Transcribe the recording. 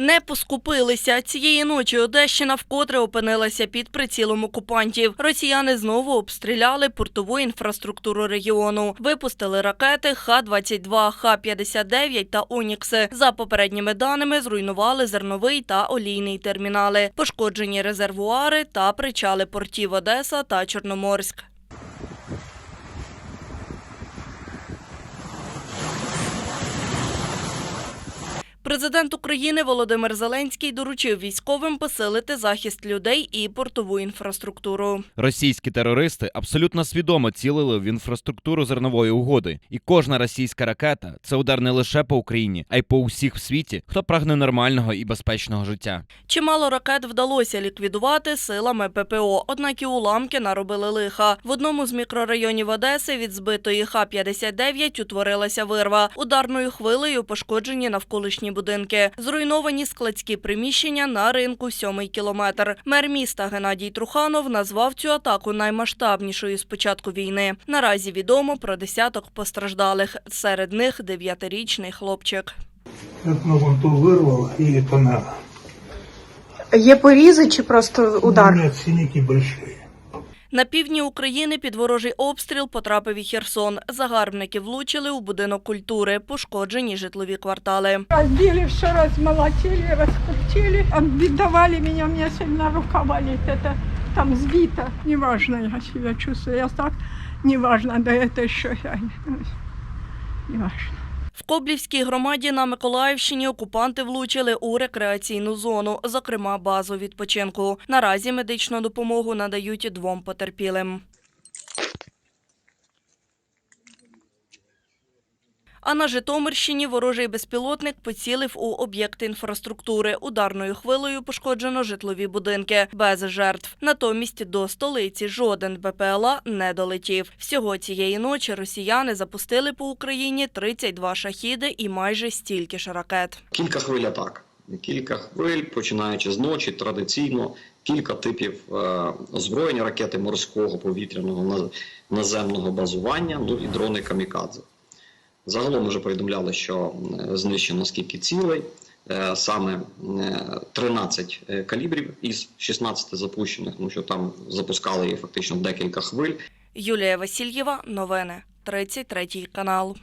Не поскупилися цієї ночі. Одещина вкотре опинилася під прицілом окупантів. Росіяни знову обстріляли портову інфраструктуру регіону. Випустили ракети Х-22, Х-59 та Онікси. За попередніми даними зруйнували зерновий та олійний термінали, пошкоджені резервуари та причали портів Одеса та Чорноморськ. Президент України Володимир Зеленський доручив військовим посилити захист людей і портову інфраструктуру. Російські терористи абсолютно свідомо цілили в інфраструктуру зернової угоди, і кожна російська ракета це удар не лише по Україні, а й по усіх в світі, хто прагне нормального і безпечного життя. Чимало ракет вдалося ліквідувати силами ППО, однак і уламки наробили лиха. В одному з мікрорайонів Одеси від збитої Х-59 утворилася вирва. Ударною хвилею пошкоджені навколишні будинки. Зруйновані складські приміщення на ринку сьомий кілометр. Мер міста Геннадій Труханов назвав цю атаку наймасштабнішою з початку війни. Наразі відомо про десяток постраждалих. Серед них дев'ятирічний хлопчик. Одну вон ту вырвал и помяла. Є порізи чи просто удар? Нет, синяки большие. На півдні України під ворожий обстріл потрапив і Херсон. Загарбники влучили у будинок культури, пошкоджені житлові квартали. Разбили все, размолотили, раскрутили, отбинтовали меня, у меня сильно рука болит, это там сбито. Неважно, я себя чувствую, я так, неважно, да это еще я, неважно. В Коблівській громаді на Миколаївщині окупанти влучили у рекреаційну зону, зокрема базу відпочинку. Наразі медичну допомогу надають двом потерпілим. А на Житомирщині ворожий безпілотник поцілив у об'єкти інфраструктури. Ударною хвилею пошкоджено житлові будинки без жертв. Натомість до столиці жоден БПЛА не долетів. Всього цієї ночі росіяни запустили по Україні 32 шахіди і майже стільки ж ракет. Кілька хвиль атак. Кілька хвиль, починаючи з ночі, традиційно кілька типів е, озброєння ракети морського, повітряного, наземного базування, ну і дрони камікадзе. Загалом вже повідомляли, що е, знищено скільки цілей, е, саме е, 13 е, калібрів із 16 запущених, тому що там запускали фактично декілька хвиль. Юлія Васильєва, новини, 33 канал.